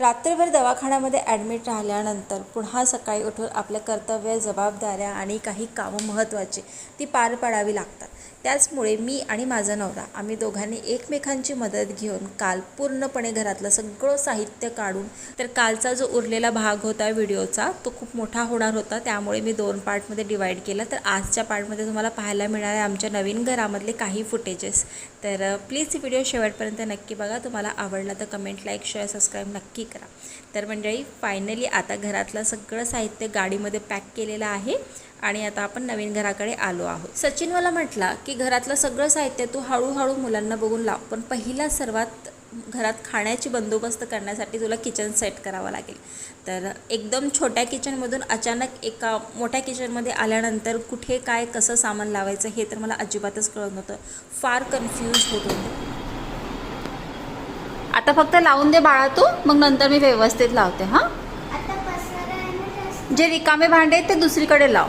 रात्रभर दवाखान्यामध्ये ॲडमिट राहिल्यानंतर पुन्हा सकाळी उठून आपल्या कर्तव्य जबाबदाऱ्या आणि काही कामं महत्त्वाची ती पार पाडावी लागतात. त्याचमुळे मी आणि माझा नवरा आम्ही दोघांनी एकमेकांची मदत घेऊन काल पूर्णपणे घरातलं सगळं साहित्य काढून तर कालचा जो उरलेला भाग होता व्हिडिओचा तो खूप मोठा होणार होता. त्यामुळे मी दोन पार्टमध्ये डिवाईड केला. तर आजच्या पार्टमध्ये तुम्हाला पाहायला मिळणार आहे आमच्या नवीन घरामधले काही फुटेजेस. तर प्लीज व्हिडिओ शेवटपर्यंत नक्की बघा. तुम्हाला आवडला तर कमेंट लाईक शेअर सबस्क्राईब नक्की करा. तर मंडळी फायनली आता घरातलं सगळं साहित्य गाडीमध्ये पॅक केलेलं आहे आणि आता आपण नवीन घराकडे आलो आहोत. सचिन मला म्हटला की घरातलं सगळं साहित्य तू हळूहळू मुलांना बघून लाव. पण पहिला सर्वात घरात खाण्याची बंदोबस्त करण्यासाठी तुला किचन सेट करावं लागेल. तर एकदम छोट्या किचनमधून अचानक एका मोठ्या किचनमध्ये आल्यानंतर कुठे काय कसं सामान लावायचं हे तर मला अजिबातच कळत नव्हतं. फार कन्फ्यूज होत होतं. आता फक्त लावून दे बाळा तू मग नंतर मी व्यवस्थित लावते हां. जे रिकामे भांडे आहेत ते दुसरीकडे लाव.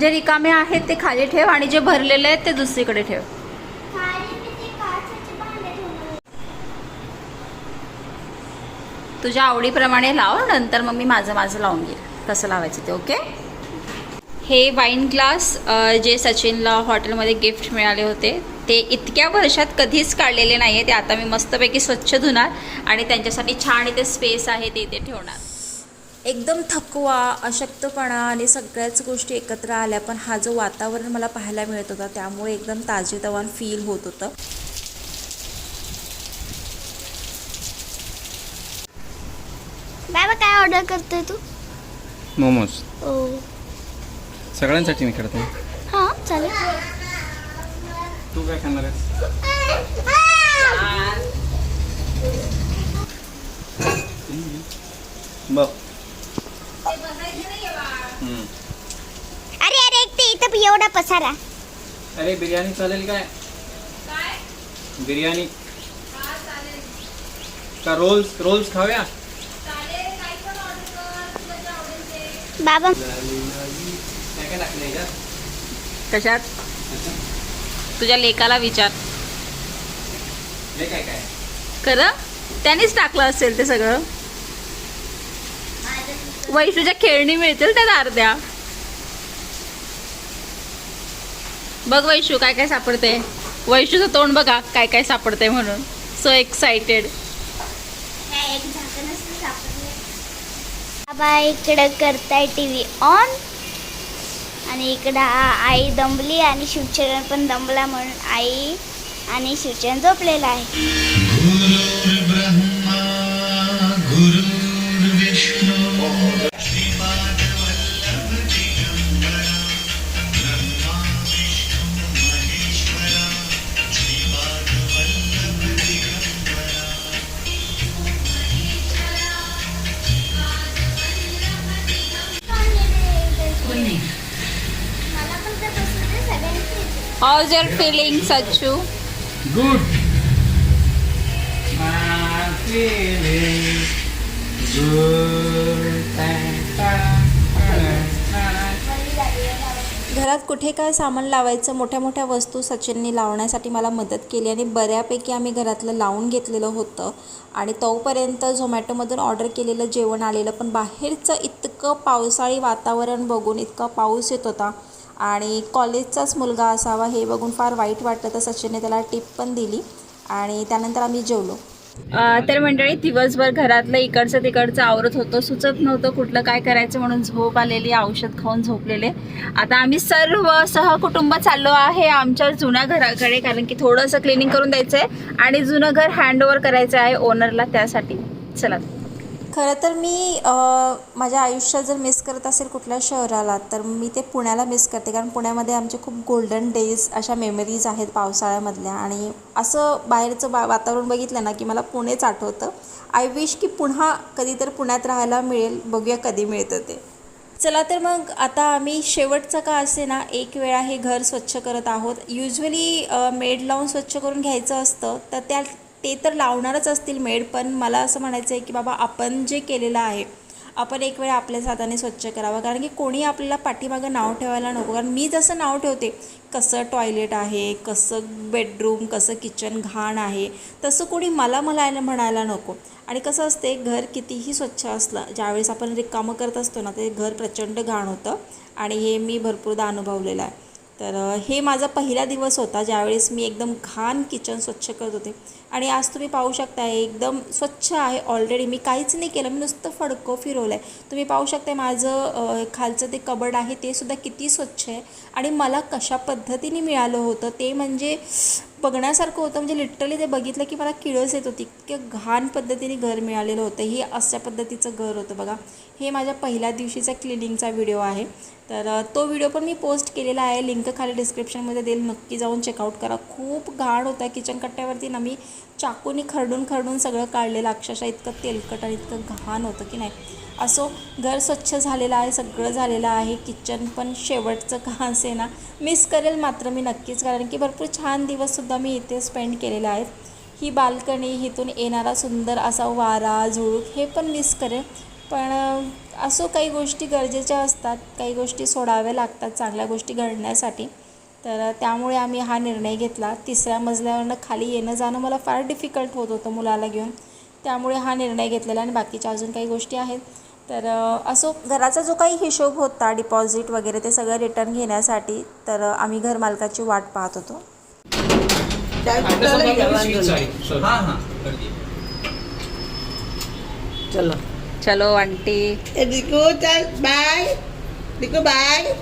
जे रिकामे आहेत ते खाली ठेव आणि जे भरलेले आहेत ते दुसरीकडे ठेव. तुझ्या आवडीप्रमाणे लाव नंतर मग मी माझं माझं लावून घेईल. कसं लावायचं ते ओके? हे वाईन ग्लास जे सचिनला हॉटेलमध्ये गिफ्ट मिळाले होते ते इतक्या वर्षात कधीच काढलेले नाही आहे ते आता मी मस्तपैकी स्वच्छ धुणार आणि त्यांच्यासाठी छान इथे स्पेस आहे ते इथे ठेवणार. एकदम थकवा अशक्तपणा आणि सगळ्याच गोष्टी एकत्र आल्या पण हा जो वातावरण मला पाहायला मिळत होता त्यामुळे एकदम ताजेतवान फील होत होतं. बाबा काय ऑर्डर करतोय तू? मोमोज. ओ सगळ्यांसाठी मी करतो. हां चालेल. तू काय खाणार आहेस बघ हम्म. अरे अरे एक ते इथं एवढा पसारा. अरे बिर्याणी चालेल काय? बिर्याणी. का रोल्स रोल्स खाऊया? बाबा. काय काय टाकलं याच्यात कशात? तुझ्या लेकाला विचार. काय काय? खरं? त्यानेच टाकलं असेल ते सगळं. वैशूच्या खेळणी मिळतील त्या अर्ध्या. बघ वैशू काय काय सापडते वैशूचं तोंड बघा काय काय सापडते म्हणून. सो एक्सायटेड बाबा इकडं करताय टी व्ही ऑन. आणि इकडं आई दमली आणि शिवचरण पण दमला म्हणून आई आणि शिवचरण झोपलेला आहे. सगळ्यांची इच्छा. How's your feeling Sachchu good घरात कुठे काय सामान लावायचं मोठ्या मोठ्या वस्तू सचिनने लावण्यासाठी मला मदत केली आणि बऱ्यापैकी आम्ही घरातलं लावून घेतलेलं होतं. आणि तोपर्यंत झोमॅटोमधून ऑर्डर केलेलं जेवण आलेलं पण बाहेरचं इतकं पावसाळी वातावरण बघून इतका पाऊस येत होता. आणि कॉलेजचाच मुलगा असावा हे बघून फार वाईट वाटलं तर सचिनने त्याला टिप पण दिली आणि त्यानंतर आम्ही जेवलो. तर मंडळी दिवसभर घरातलं इकडचं तिकडचं आवरत होतं सुचत नव्हतं कुठलं काय करायचं म्हणून झोप आलेली औषध खाऊन झोपलेले. आता आम्ही सर्व सहकुटुंब चाललो आहे आमच्या जुन्या घराकडे कारण की थोडंसं क्लिनिंग करून द्यायचं आहे आणि जुनं घर हँडओव्हर करायचं आहे ओनरला त्यासाठी. चला. खरं तर मी माझ्या आयुष्यात जर मिस करत असेल कुठल्या शहराला तर मी ते पुण्याला मिस करते. कारण पुण्यामध्ये आमचे खूप गोल्डन डेज अशा मेमरीज आहेत पावसाळ्यामधल्या. आणि असं बाहेरचं बा वातावरण बघितलं ना की मला पुणेच आठवतं. आय विश की पुन्हा कधी तर पुण्यात राहायला मिळेल बघूया कधी मिळतं ते. चला तर मग आता आम्ही शेवटचं का असे ना एक वेळा हे घर स्वच्छ करत आहोत. युजली मेड लावून स्वच्छ करून घ्यायचं असतं तर त्या ते तर लावणारच असतील मेड पण मला असं म्हणायचं आहे की बाबा आपण जे केलेलं आहे आपण एक वेळ आपल्या हाताने स्वच्छ करावं. कारण की कोणी आपल्याला पाठीमागं नाव ठेवायला नको. कारण मी जसं नाव ठेवते कसं टॉयलेट आहे कसं बेडरूम कसं किचन घाण आहे तसं कोणी मला म्हणायला म्हणायला नको. आणि कसं असते घर कितीही स्वच्छ असलं ज्यावेळेस आपण रिकामं करत असतो ना ते घर प्रचंड घाण होतं. आणि हे मी भरपूरदा अनुभवलेलं आहे. तर हे माझा पहिला दिवस होता ज्यावेळेस मी एकदम घाण किचन स्वच्छ करत होते. आणि आज तुम्ही पाहू शकता एकदम स्वच्छ आहे ऑलरेडी मी काहीच नाही केलं मी नुसतं फडकं फिरवलं आहे तुम्ही पाहू शकता माझं खालचं ते कबड आहे ते सुद्धा किती स्वच्छ आहे. आणि मला कशा पद्धतीने मिळालं होतं ते म्हणजे बघण्यासारखं होतं. म्हणजे लिटरली ते बघितलं की मला किळस येत होती. इतकं घाण पद्धतीने घर मिळालेलं होतं. हे अशा पद्धतीचं घर होतं बघा. हे माझ्या पहिल्या दिवशीचा क्लिनिंगचा व्हिडिओ आहे. तर तो व्हिडिओ पण मी पोस्ट केलेला आहे. लिंक खाली डिस्क्रिप्शनमध्ये देईल. नक्की जाऊन चेकआउट करा. खूप घाण होता. किचन कट्ट्यावरती ना मी चाकूनी खरडून खरडून सगळं काढलेलं अक्षरशः इतकं तेलकट आणि इतकं घाण होतं की नाही. असो घर स्वच्छ झालेलं आहे सगळं झालेलं आहे किचन पण शेवटचं घास आहे ना मिस करेल मात्र मी नक्कीच कारण की भरपूर छान दिवससुद्धा मी इथे स्पेंड केलेले आहेत. ही बाल्कनी इथून येणारा सुंदर असा वारा झुळूक हे पण मिस करेल. पण असो काही गोष्टी गरजेच्या असतात काही गोष्टी सोडाव्या लागतात चांगल्या गोष्टी घडण्यासाठी. तर त्यामुळे आम्ही हा निर्णय घेतला. तिसऱ्या मजल्यावरनं खाली येणं जाणं मला फार डिफिकल्ट होत होतं मुलाला घेऊन. त्यामुळे हा निर्णय घेतलेला आणि बाकीच्या अजून काही गोष्टी आहेत. तर असो घराचा जो काही हिशोब होता डिपॉझिट वगैरे ते सगळं रिटर्न घेण्यासाठी तर आम्ही घरमालकाची वाट पाहत होतो. चलो. चलो. आंटी. बाय. बाय.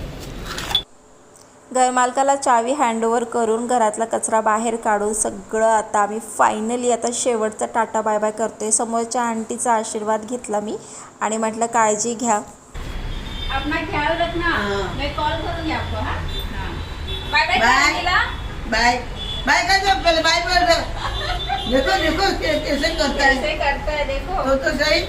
घरमालकाला चावी हँडओव्हर करून घरातला कचरा बाहेर काढून सगळं आता आम्ही फायनली आता शेवटचा टाटा बाय बाय करतोय. समोरच्या आंटीचा आशीर्वाद घेतला मी आणि म्हटलं काळजी घ्या. अपना ख्याल रखना। मैं कॉल करूंगी आपको हाँ? Bye bye bye. Neela bye bye का जब पहले बाय बोल दो देखो देखो कैसे करता है? कैसे करता है देखो. तो तो सही?